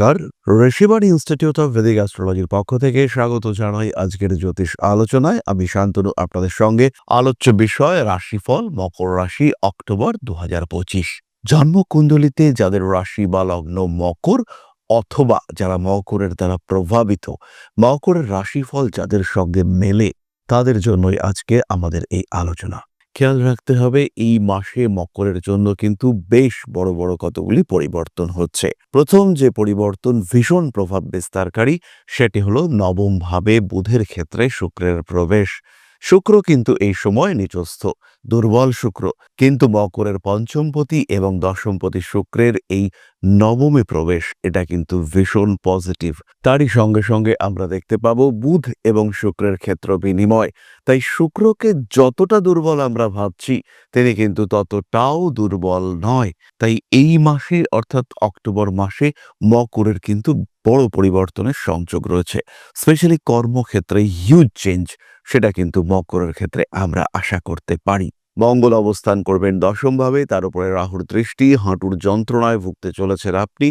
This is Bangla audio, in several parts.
নমস্কার। ঋষিবাণী ইনস্টিটিউট অফ ভেদিক অ্যাস্ট্রোলজির পক্ষ থেকে স্বাগত জানাই আজকের জ্যোতিষ আলোচনায়। আমি শান্তনু, আপনাদের সঙ্গে আলোচ্য বিষয় রাশিফল, মকর রাশি, অক্টোবর দু হাজার পঁচিশ। জন্মকুণ্ডলিতে যাদের রাশি বা লগ্ন মকর অথবা যারা মকরের দ্বারা প্রভাবিত, মকরের রাশিফল যাদের সঙ্গে মেলে, তাদের জন্যই আজকে আমাদের এই আলোচনা। খেয়াল রাখতে হবে এই মাসে মকরের জন্য কিন্তু বেশ বড় বড় কতগুলি পরিবর্তন হচ্ছে। প্রথম যে পরিবর্তন ভীষণ প্রভাব বিস্তারকারী, সেটি হলো নবম ভাবে বুধের ক্ষেত্রে শুক্রের প্রবেশ। শুক্র কিন্তু এই সময় নিচস্থ দুর্বল শুক্র। কিন্তু মকরের পঞ্চমপতি এবং দশমপতি শুক্রের এই নবমে প্রবেশ, এটা কিন্তু ভীষণ পজিটিভ তারই সঙ্গে সঙ্গে আমরা দেখতে পাবো বুধ এবং শুক্রের ক্ষেত্র বিনিময়। তাই শুক্রকে যতটা দুর্বল আমরা ভাবছি, তিনি কিন্তু ততটাও দুর্বল নয়। তাই এই মাসে, অর্থাৎ অক্টোবর মাসে, মকরের কিন্তু বড় পরিবর্তনের সংযোগ রয়েছে। স্পেশালি কর্মক্ষেত্রে হিউজ চেঞ্জ সেটা কিন্তু মকরের ক্ষেত্রে আমরা আশা করতে পারি। মঙ্গল অবস্থান করবেন দশমভাবে, তার উপরে রাহুর দৃষ্টি, হাঁটুর যন্ত্রণায় ভুগতে চলেছেন আপনি।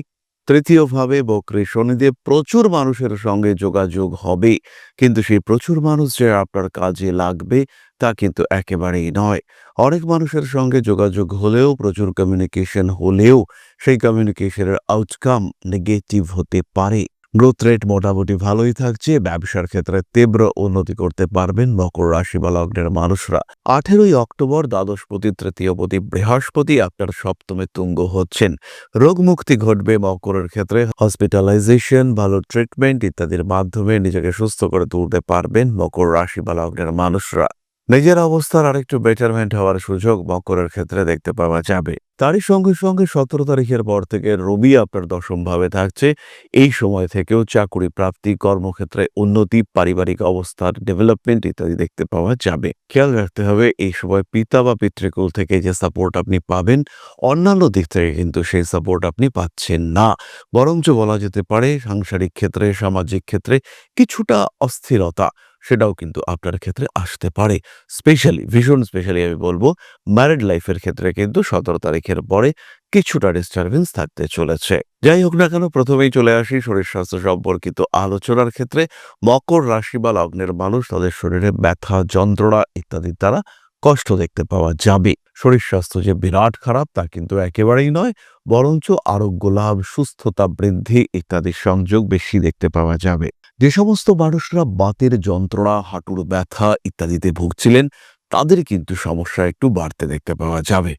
তৃতীয়ভাবে, বক্রী শনিদেব প্রচুর মানুষের সঙ্গে যোগাযোগ হবে, কিন্তু সেই প্রচুর মানুষ যে আপনার কাজে লাগবে, তা কিন্তু একেবারেই নয়। অনেক মানুষের সঙ্গে যোগাযোগ হলেও, প্রচুর কমিউনিকেশন হলেও, সেই কমিউনিকেশনের আউটকাম নেগেটিভ হতে পারে। গ্রোথ রেট মোটামুটি ভালোই থাকছে, ব্যবসার ক্ষেত্রে তীব্র উন্নতি করতে পারবেন মকর রাশি বা লগ্নের মানুষরা। আঠেরোই অক্টোবর দ্বাদশপতি তৃতীয়পতি বৃহস্পতি আপনার সপ্তমে তুঙ্গ হচ্ছেন। রোগ মুক্তি ঘটবে মকরের ক্ষেত্রে হসপিটালাইজেশন ভালো ট্রিটমেন্ট ইত্যাদির মাধ্যমে নিজেকে সুস্থ করে তুলতে পারবেন মকর রাশি বা লগ্নের মানুষরা। নিজের অবস্থার আরেকটু বেটারমেন্ট হওয়ার সুযোগ মকরের ক্ষেত্রে দেখতে পাওয়া যাবে। তারই সঙ্গে সঙ্গে সতেরো তারিখের পর থেকে রবি আপনার দশম ভাবে থাকছে। এই সময় থেকেও চাকুরি প্রাপ্তি, কর্মক্ষেত্রে উন্নতি, পারিবারিক অবস্থার ডেভেলপমেন্ট ইত্যাদি দেখতে পাওয়া যাবে। খেয়াল রাখতে হবে, এই সময় পিতা বা পিতৃকুল থেকে যে সাপোর্ট আপনি পাবেন, অন্যান্য দিক থেকে কিন্তু সেই সাপোর্ট আপনি পাচ্ছেন না। বরঞ্চ বলা যেতে পারে, সাংসারিক ক্ষেত্রে, সামাজিক ক্ষেত্রে কিছুটা অস্থিরতা সেটাও কিন্তু আপনার ক্ষেত্রে আসতে পারে। স্পেশালি ভীষণ স্পেশালি আমি বলব ম্যারিড লাইফের ক্ষেত্রে কিন্তু সতেরো তারিখের পরে কিছুটা ডিস্টারবেন্স থাকতে চলেছে। যাই হোক না কেন, প্রথমেই চলে আসি শরীর স্বাস্থ্য সম্পর্কিত আলোচনার ক্ষেত্রে। মকর রাশি বা লগ্নের মানুষ তাদের শরীরে ব্যথা, যন্ত্রণা ইত্যাদির দ্বারা কষ্ট দেখতে পাওয়া যাবে। শরীর স্বাস্থ্য যে বিরাট খারাপ তা কিন্তু একেবারেই নয়, বরঞ্চ আরোগ্য লাভ, সুস্থতা বৃদ্ধি ইত্যাদির সংযোগ বেশি দেখতে পাওয়া যাবে। যে সমস্ত মানুষরা বাতের যন্ত্রণা হাঁটুর ব্যথা ইত্যাদিতে ভুগছিলেন তাদের কিন্তু সমস্যা একটু বাড়তে দেখতে পাওয়া যাবে।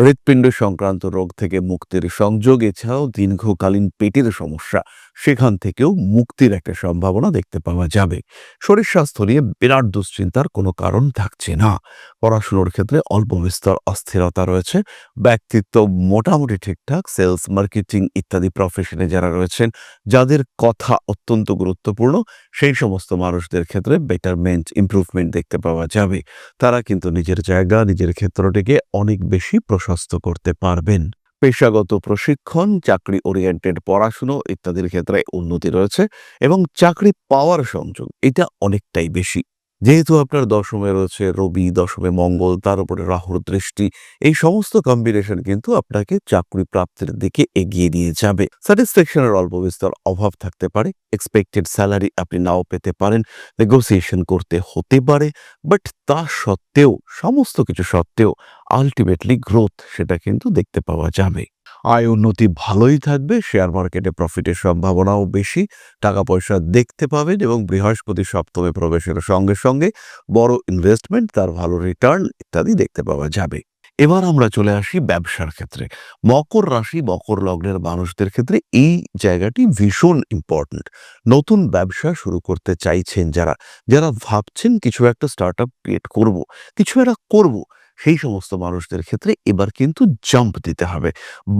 হৃৎপিণ্ড সংক্রান্ত রোগ থেকে মুক্তির সংযোগ, এছাড়াও দীর্ঘকালীন পেটের সমস্যা, সেখান থেকেও মুক্তির একটা সম্ভাবনা দেখতে পাওয়া যাবে। শরীর স্বাস্থ্য নিয়ে বিরাট দুশ্চিন্তার কোনো কারণ থাকছে না। পড়াশুনোর ক্ষেত্রে অল্প বিস্তর অস্থিরতা রয়েছে। ব্যক্তিত্ব মোটামুটি ঠিকঠাক, সেলস, মার্কেটিং ইত্যাদি প্রফেশনে যারা রয়েছেন, যাদের কথা অত্যন্ত গুরুত্বপূর্ণ, সেই সমস্ত মানুষদের ক্ষেত্রে বেটারমেন্ট, ইমপ্রুভমেন্ট দেখতে পাওয়া যাবে। তারা কিন্তু নিজের জায়গা, নিজের ক্ষেত্রটিকে অনেক বেশি প্রশস্ত করতে পারবেন। পেশাগত প্রশিক্ষণ, চাকরি ওরিয়েন্টেড পড়াশুনো ইত্যাদির ক্ষেত্রে উন্নতি রয়েছে এবং চাকরি পাওয়ার সংযোগ, এটা অনেকটাই বেশি। যেহেতু আপনার দশমে রয়েছে রবি, দশমে মঙ্গল, তার উপরে রাহুর দৃষ্টি, এই সমস্ত কম্বিনেশন কিন্তু আপনাকে চাকরি প্রাপ্তির দিকে এগিয়ে নিয়ে যাবে। স্যাটিসফ্যাকশনের অল্প বিস্তর অভাব থাকতে পারে এক্সপেক্টেড স্যালারি আপনি নাও পেতে পারেন নেগোসিয়েশন করতে হতে পারে বাট তা সত্ত্বেও, সমস্ত কিছু সত্ত্বেও আলটিমেটলি গ্রোথ সেটা কিন্তু দেখতে পাওয়া যাবে। আয় উন্নতি ভালোই থাকবে শেয়ার মার্কেটে প্রফিটের সম্ভাবনাও বেশি, টাকা পয়সা দেখতে পাবেন এবং বৃহস্পতি সপ্তমে প্রবেশের সঙ্গে সঙ্গে বড় ইনভেস্টমেন্ট তার ভালো রিটার্ন ইত্যাদি দেখতে পাওয়া যাবে। এবার আমরা চলে আসি ব্যবসার ক্ষেত্রে। মকর রাশি, মকর লগ্নের মানুষদের ক্ষেত্রে এই জায়গাটি ভীষণ ইম্পর্ট্যান্ট নতুন ব্যবসা শুরু করতে চাইছেন যারা যারা ভাবছেন কিছু একটা স্টার্ট আপ ক্রিয়েট করব, কিছু একটা করব সেই সমস্ত মানুষদের ক্ষেত্রে এবার কিন্তু জাম্প দিতে হবে।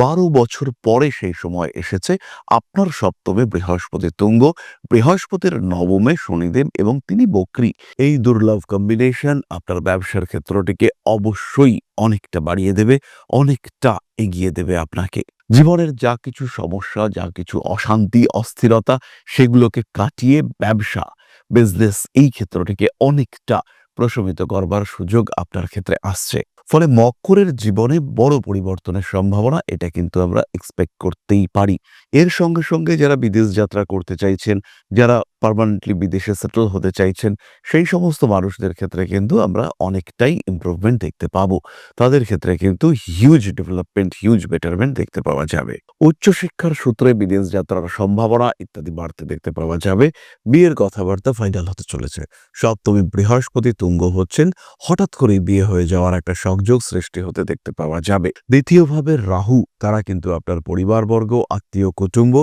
বারো বছর পরে সেই সময় এসেছে আপনার সপ্তমে বৃহস্পতি তুঙ্গ। বৃহস্পতির নবমে শনিদেব এবং তিনি বক্রী। এই দুর্লভ কম্বিনেশন আপনার ব্যবসার ক্ষেত্রটিকে অবশ্যই অনেকটা বাড়িয়ে দেবে, অনেকটা এগিয়ে দেবে আপনাকে। জীবনের যা কিছু সমস্যা, যা কিছু অশান্তি, অস্থিরতা, সেগুলোকে কাটিয়ে ব্যবসা বিজনেস এই ক্ষেত্রটিকে অনেকটা প্রশমিত করবার সুযোগ আপনার ক্ষেত্রে আসছে। ফলে মকরের জীবনে বড় পরিবর্তনের সম্ভাবনা এটা কিন্তু আমরা এক্সপেক্ট করতেই পারি। এর সঙ্গে সঙ্গে যারা বিদেশ যাত্রা করতে চাইছেন, যারা পার্মানেন্টলি বিদেশে সেটেল হতে চাইছেন, সেই সমস্ত মানুষদের ক্ষেত্রে কিন্তু আমরা অনেকটাই ইমপ্রুভমেন্ট দেখতে পাবো। তাদের ক্ষেত্রে কিন্তু হিউজ ডেভেলপমেন্ট হিউজ বেটারমেন্ট দেখতে পাওয়া যাবে। উচ্চশিক্ষার সূত্রে বিদেশ যাত্রার সম্ভাবনা ইত্যাদি বাড়তে দেখতে পাওয়া যাবে। বিয়ের কথাবার্তা ফাইনাল হতে চলেছে। সপ্তমী বৃহস্পতি তুঙ্গ হচ্ছেন। হঠাৎ করেই বিয়ে হয়ে যাওয়ার একটা সংযোগ সৃষ্টি হতে দেখতে পাওয়া যাবে। দ্বিতীয়ভাবে রাহু, তারা কিন্তু আপনার পরিবারবর্গ, আত্মীয়, কুটুম্ব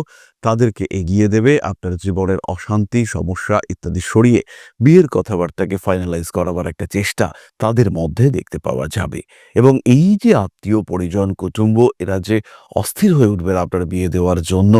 তাদেরকে এগিয়ে দেবে, আপনার জীবনের অশান্তি, সমস্যা ইত্যাদি সরিয়ে বিয়ের কথাবার্তাকে ফাইনালাইজ করাবার একটা চেষ্টা তাদের মধ্যে দেখতে পাওয়া যাবে। এবং এই যে আত্মীয়, পরিজন, কুটুম্ব, এরা যে অস্থির হয়ে উঠবেন আপনার বিয়ে দেওয়ার জন্য,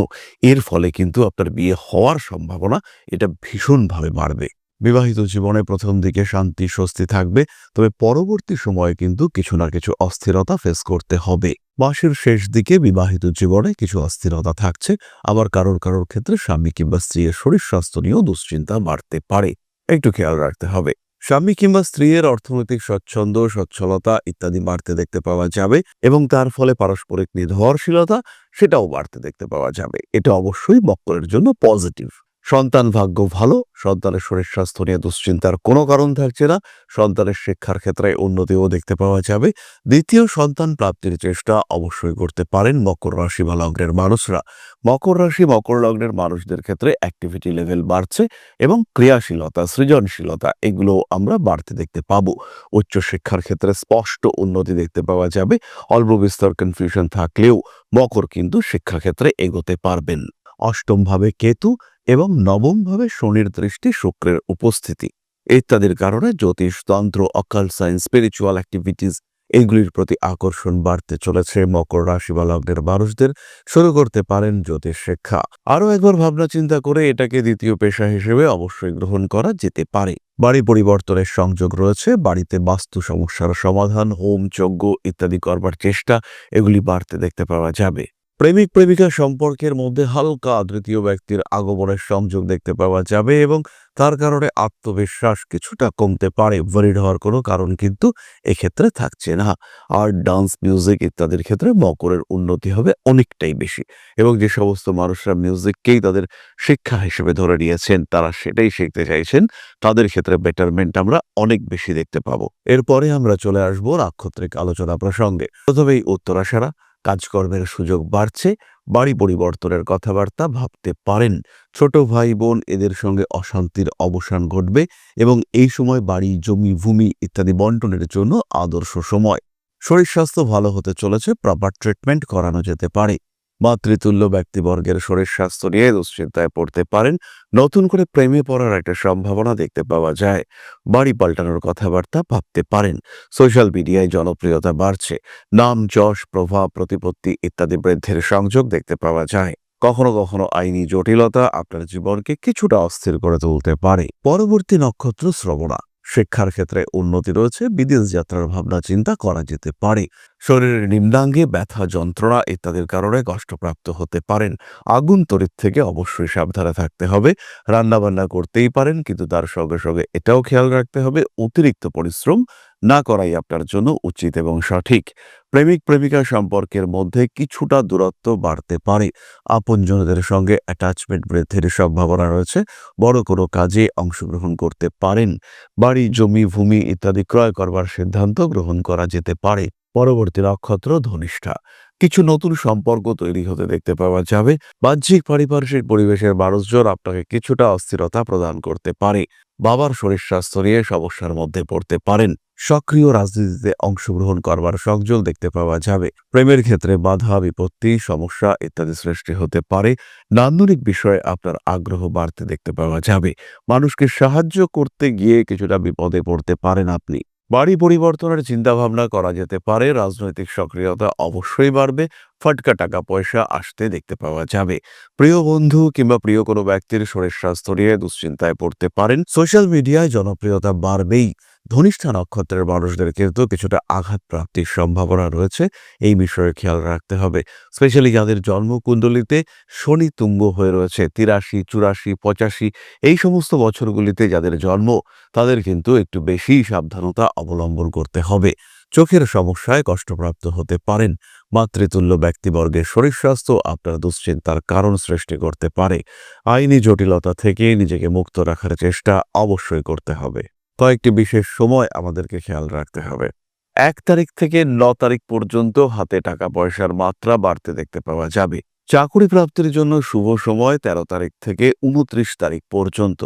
এর ফলে কিন্তু আপনার বিয়ে হওয়ার সম্ভাবনা এটা ভীষণভাবে বাড়বে। বিবাহিত জীবনে প্রথম দিকে শান্তি, স্বস্তি থাকবে, তবে পরবর্তী সময়ে কিন্তু কিছু না কিছু অস্থিরতা ফেস করতে হবে। মাসের শেষ দিকে বিবাহিত জীবনে কিছু অস্থিরতা থাকছে, আবার কারোর কারোর ক্ষেত্রে স্বামী কিংবা স্ত্রীর শরীর স্বাস্থ্য নিয়েও দুশ্চিন্তা বাড়তে পারে। একটু খেয়াল রাখতে হবে। স্বামী কিংবা স্ত্রীর অর্থনৈতিক স্বচ্ছন্দ সচ্ছলতা ইত্যাদি বাড়তে দেখতে পাওয়া যাবে এবং তার ফলে পারস্পরিক নির্ভরশীলতা সেটাও বাড়তে দেখতে পাওয়া যাবে। এটা অবশ্যই মক্করের জন্য পজিটিভ। সন্তান ভাগ্য ভালো, সন্তানের শরীর স্বাস্থ্য নিয়ে দুশ্চিন্তার কোনো কারণ থাকছে না, সন্তানের শিক্ষার ক্ষেত্রে উন্নতিও দেখতে পাওয়া যাবে। দ্বিতীয়, সন্তান প্রাপ্তির চেষ্টা অবশ্যই করতে পারেন মকর রাশি বা লগ্নের মানুষরা। মকর রাশি, মকর লগ্নের মানুষদের ক্ষেত্রে অ্যাক্টিভিটি লেভেল বাড়ছে এবং ক্রিয়াশীলতা, সৃজনশীলতা এগুলো আমরা বাড়তে দেখতে পাবো। উচ্চশিক্ষার ক্ষেত্রে স্পষ্ট উন্নতি দেখতে পাওয়া যাবে। অল্প বিস্তর কনফিউশন থাকলেও মকর কিন্তু শিক্ষাক্ষেত্রে এগোতে পারবেন। অষ্টমভাবে কেতু এবং নবমভাবে শনির দৃষ্টি শুক্রের উপস্থিতি। ইত্যাদির কারণে জ্যোতিষ, তন্ত্র অকাল সায়েন্স স্পিরিচুয়াল অ্যাক্টিভিটিস এগুলির প্রতি আকর্ষণ বাড়তে চলেছে। মকর রাশি বা লগ্নের মানুষদের শুরু করতে পারেন জ্যোতিষ শিক্ষা। আরও একবার ভাবনা চিন্তা করে এটাকে দ্বিতীয় পেশা হিসেবে অবশ্যই গ্রহণ করা যেতে পারে। বাড়ি পরিবর্তনের সংযোগ রয়েছে, বাড়িতে বাস্তু সমস্যার সমাধান, হোম, যজ্ঞ ইত্যাদি করবার চেষ্টা এগুলি বাড়তে দেখতে পাওয়া যাবে। প্রেমিক প্রেমিকা সম্পর্কের মধ্যে হালকা তৃতীয় ব্যক্তির আগমনের সংযোগ দেখতে পাওয়া যাবে এবং তার কারণে আত্মবিশ্বাস কিছুটা কমতে পারে। ওয়ারিড হওয়ার কোনো কারণ কিন্তু এক্ষেত্রে থাকছে না। আর ডান্স মিউজিক ইত্যাদির ক্ষেত্রে মকরের উন্নতি হবে অনেকটাই বেশি এবং যে সমস্ত মানুষরা মিউজিককেই তাদের শিক্ষা হিসেবে ধরে নিয়েছেন, তারা সেটাই শিখতে চাইছেন, তাদের ক্ষেত্রে বেটারমেন্ট আমরা অনেক বেশি দেখতে পাবো। এরপরে আমরা চলে আসব নাক্ষত্রিক আলোচনা প্রসঙ্গে। প্রথমেই উত্তরাশারা কাজকর্মের সুযোগ বাড়ছে, বাড়ি পরিবর্তনের কথাবার্তা ভাবতে পারেন। ছোট ভাই বোন এদের সঙ্গে অশান্তির অবসান ঘটবে এবং এই সময় বাড়ি, জমি, ভূমি ইত্যাদি বন্টনের জন্য আদর্শ সময়। শরীর স্বাস্থ্য ভালো হতে চলেছে প্রপার ট্রিটমেন্ট করানো যেতে পারে। মাতৃতুল্য ব্যক্তিবর্গের শরীর স্বাস্থ্য নিয়ে দুশ্চিন্তায় পড়তে পারেন। নতুন করে প্রেমে পড়ার একটা সম্ভাবনা দেখতে পাওয়া যায়। বাড়ি পাল্টানোর কথাবার্তা ভাবতে পারেন। সোশ্যাল মিডিয়ায় জনপ্রিয়তা বাড়ছে। নাম, যশ, প্রভাব, প্রতিপত্তি ইত্যাদি বৃদ্ধির সংযোগ দেখতে পাওয়া যায়। কখনো কখনো আইনি জটিলতা আপনার জীবনকে কিছুটা অস্থির করে তুলতে পারে। পরবর্তী নক্ষত্র শ্রবণা। শিক্ষার ক্ষেত্রে উন্নতি রয়েছে, বিদেশ যাত্রার ভাবনা, চিন্তা করা যেতে পারে। শরীরের নিম্নাঙ্গে ব্যথা, যন্ত্রণা ইত্যাদির কারণে কষ্টপ্রাপ্ত হতে পারেন। আগুন তরিত থেকে অবশ্যই সাবধানে থাকতে হবে। রান্নাবান্না করতেই পারেন, কিন্তু তার সঙ্গে সঙ্গে এটাও খেয়াল রাখতে হবে, অতিরিক্ত পরিশ্রম না করাই আপনার জন্য উচিত এবং সঠিক। প্রেমিক, প্রেমিকা সম্পর্কের মধ্যে কিছুটা দূরত্ব বাড়তে পারে। আপনজনদের সঙ্গে অ্যাটাচমেন্ট বৃদ্ধির সম্ভাবনা রয়েছে। বড় কোনো কাজে অংশগ্রহণ করতে পারেন। বাড়ি, জমি, ভূমি ইত্যাদি ক্রয় করবার সিদ্ধান্ত গ্রহণ করা যেতে পারে। পরবর্তী নক্ষত্র ধনিষ্ঠা। কিছু নতুন সম্পর্ক তৈরি হতে দেখতে পাওয়া যাবে। বাহ্যিক, পারিপার্শ্বিক পরিবেশের মানুষজন আপনাকে কিছুটা অস্থিরতা প্রদান করতে পারে। বাবার শরীর স্বাস্থ্য নিয়ে সমস্যার মধ্যে পড়তে পারেন। সক্রিয় রাজনীতিতে অংশগ্রহণ করবার সংযোগ দেখতে পাওয়া যাবে। প্রেমের ক্ষেত্রে বাধা, বিপত্তি, সমস্যা ইত্যাদি সৃষ্টি হতে পারে। নান্দনিক বিষয়ে আপনার আগ্রহ বাড়তে দেখতে পাওয়া যাবে। মানুষকে সাহায্য করতে গিয়ে কিছুটা বিপদে পড়তে পারেন আপনি। বাড়ি পরিবর্তনের চিন্তাভাবনা করা যেতে পারে। রাজনৈতিক সক্রিয়তা অবশ্যই বাড়বে। ফটকা টাকা পয়সা আসতে দেখতে পাওয়া যাবে। প্রিয় বন্ধু কিংবা প্রিয় কোনো ব্যক্তির শরীর স্বাস্থ্য নিয়ে দুশ্চিন্তায় পড়তে পারেন। সোশ্যাল মিডিয়ায় জনপ্রিয়তা বাড়বেই। ধনিষ্ঠা নক্ষত্রের মানুষদের কিন্তু কিছুটা আঘাত প্রাপ্তির সম্ভাবনা রয়েছে। এই বিষয়ে খেয়াল রাখতে হবে। স্পেশালি যাদের জন্মকুণ্ডলিতে শনি তুঙ্গ হয়ে রয়েছে, তিরাশি, চুরাশি, পঁচাশি এই সমস্ত বছরগুলিতে যাদের জন্ম, তাদের কিন্তু একটু বেশি সাবধানতা অবলম্বন করতে হবে। চোখের সমস্যায় কষ্টপ্রাপ্ত হতে পারেন। মাতৃতুল্য ব্যক্তিবর্গের শরীর স্বাস্থ্য আপনার দুশ্চিন্তার কারণ সৃষ্টি করতে পারে। আইনি জটিলতা থেকে নিজেকে মুক্ত রাখার চেষ্টা অবশ্যই করতে হবে। কয়েকটি বিশেষ সময় আমাদেরকে খেয়াল রাখতে হবে। এক তারিখ থেকে ন তারিখ পর্যন্ত হাতে টাকা পয়সার মাত্রা বাড়তে দেখতে পাওয়া যাবে। চাকুরি প্রাপ্তির জন্য শুভ সময় ১৩ তারিখ থেকে উনত্রিশ তারিখ পর্যন্ত।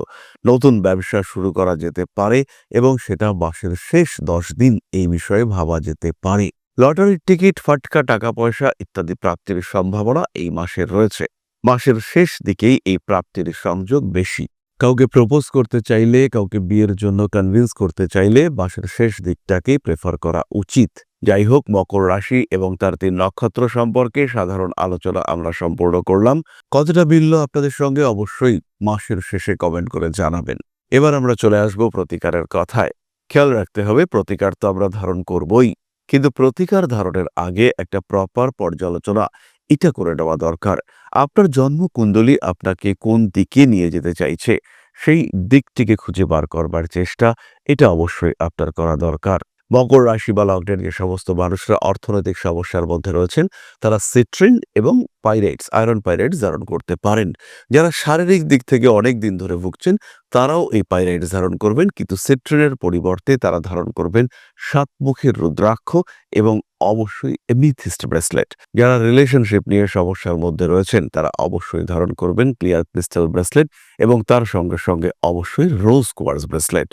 নতুন ব্যবসা শুরু করা যেতে পারে এবং সেটা মাসের শেষ দশ দিন এই বিষয়ে ভাবা যেতে পারে। লটারির টিকিট, ফাটকা টাকা পয়সা ইত্যাদি প্রাপ্তির সম্ভাবনা এই মাসের রয়েছে। মাসের শেষ দিকেই এই প্রাপ্তির সংযোগ বেশি। কাউকে প্রপোজ করতে চাইলে, কাউকে বিয়ের জন্য কনভিন্স করতে চাইলে মাসের শেষ দিকটাকেই প্রেফার করা উচিত। যাই হোক, মকর রাশি এবং তার তিন নক্ষত্র সম্পর্কে সাধারণ আলোচনা আমরা সম্পূর্ণ করলাম। কতটা মিলল আপনাদের সঙ্গে অবশ্যই মাসের শেষে কমেন্ট করে জানাবেন। এবার আমরা চলে আসব প্রতিকারের কথায়। খেয়াল রাখতে হবে, প্রতিকার তো আমরা ধারণ করবই। কিন্তু প্রতিকার ধারণের আগে একটা প্রপার পর্যালোচনা এটা করে নেওয়া দরকার। আপনার জন্মকুণ্ডলী আপনাকে কোন দিকে নিয়ে যেতে চাইছে, সেই দিকটিকে খুঁজে বার করবার চেষ্টা, এটা অবশ্যই আপনার করা দরকার। মকর রাশি বা লকডাউন যে সমস্ত মানুষরা অর্থনৈতিক সমস্যার মধ্যে রয়েছেন। তারা সিট্রিন এবং পাইরেটস আয়রন পাইরেটস ধারণ করতে পারেন। যারা শারীরিক দিক থেকে অনেক দিন ধরে ভুগছেন, তারাও এই পাইরাইটস ধারণ করবেন। কিন্তু সিট্রিনের পরিবর্তে তারা ধারণ করবেন সাতমুখের রুদ্রাক্ষ এবং অবশ্যই এমিথিস্ট ব্রেসলেট যারা রিলেশনশিপ নিয়ে সমস্যার মধ্যে রয়েছেন, তারা অবশ্যই ধারণ করবেন ক্লিয়ার ক্রিস্টাল ব্রেসলেট এবং তার সঙ্গে সঙ্গে অবশ্যই রোজ কোয়ার্স ব্রেসলেট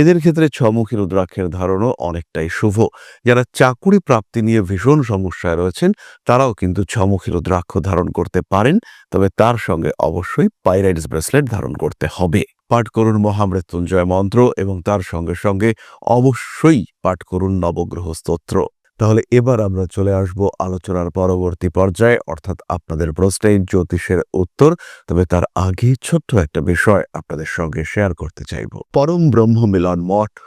এদের ক্ষেত্রে ছমুখী রুদ্রাক্ষের ধারণও অনেকটাই শুভ। যারা চাকুরি প্রাপ্তি নিয়ে ভীষণ সমস্যায় রয়েছেন, তারাও কিন্তু ছমুখী রুদ্রাক্ষ ধারণ করতে পারেন, তবে তার সঙ্গে অবশ্যই পাইরাইডস ব্রেসলেট ধারণ করতে হবে। পাঠ করুন মহামৃত্যুঞ্জয় মন্ত্র এবং তার সঙ্গে সঙ্গে অবশ্যই পাঠ করুন নবগ্রহ স্তোত্র। তাহলে এবার আমরা চলে আসব আলোচনার পরবর্তী পর্যায়ে, অর্থাৎ আপনাদের প্রশ্নের জ্যোতিষের উত্তর। তবে তার আগে ছোট্ট একটা বিষয় আপনাদের সঙ্গে শেয়ার করতে চাইব। পরম ব্রহ্ম মিলন মঠ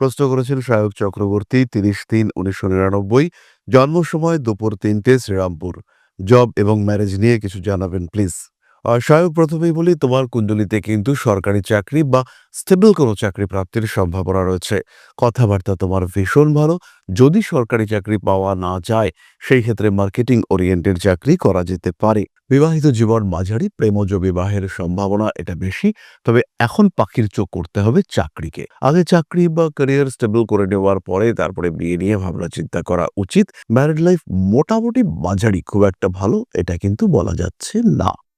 প্রশ্ন করেছেন সায়ক চক্রবর্তী, তিরিশ তিন, উনিশশো নিরানব্বই। জন্ম সময় দুপুর তিনটে শ্রীরামপুর। জব এবং ম্যারেজ নিয়ে কিছু জানাবেন প্লিজ সায়ক প্রথমেই বলি, তোমার কুণ্ডলিতে কিন্তু সরকারি চাকরি বা স্টেবল কোনো চাকরি প্রাপ্তির সম্ভাবনা রয়েছে। কথাবার্তা তোমার ভীষণ ভালো। যদি সরকারি চাকরি পাওয়া না যায়, সেই ক্ষেত্রে মার্কেটিং ওরিয়েন্টেড চাকরি করা যেতে পারে। বিবাহিত জীবন মাঝারি, প্রেমজ বিবাহের সম্ভাবনা এটা বেশি। তবে এখন পাখির চোখ করতে হবে চাকরিকে। আগে চাকরি বা ক্যারিয়ার স্টেবল করে নেওয়ার পরে তারপরে বিয়ে নিয়ে ভাবনা চিন্তা করা উচিত। ম্যারিড লাইফ মোটামুটি মাঝারি, খুব একটা ভালো এটা কিন্তু বলা যাচ্ছে না।